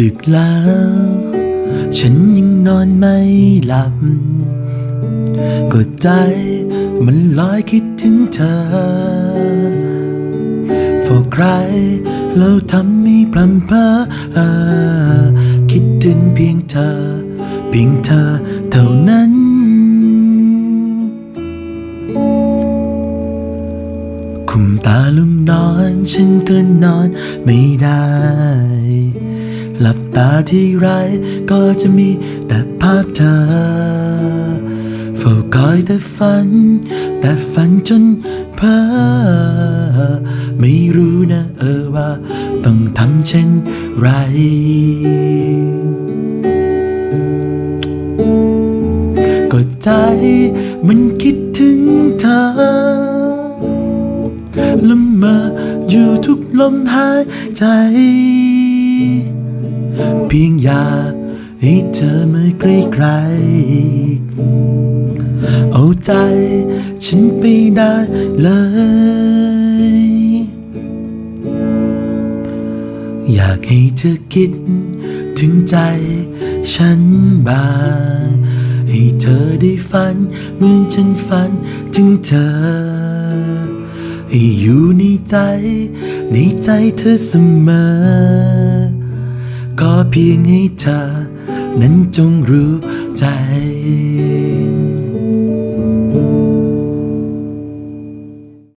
ดึกแล้ว ฉันยังนอนไม่หลับ ก็ใจมันลอยคิดถึงเธอเฝ้าใครแล้วทำให้พลันเพอคิดถึงเพียงเธอ เพียงเธอเท่านั้น คุมตาลุมนอน ฉันก็นอนไม่ได้ หลับตาที่ไรก็จะมีแต่ภาพเธอเฝ้าคอยแต่ฝัน แต่ฝันจนเพ้อไม่รู้นะเออว่า ต้องทำเช่นไรก็ใจมันคิด ละเมออยู่ทุกลมหายใจ เพียงอยากให้เธอมาใกล้ๆเอาใจฉันไปได้เลย อยากให้เธอคิดถึงใจฉันบ้างให้เธอได้ฝันเหมือนฉันฝันถึงเธอ ให้อยู่ในใจ ในใจเธอเสมอ ก็เพียงให้เธอ นั้นจงรู้ใจ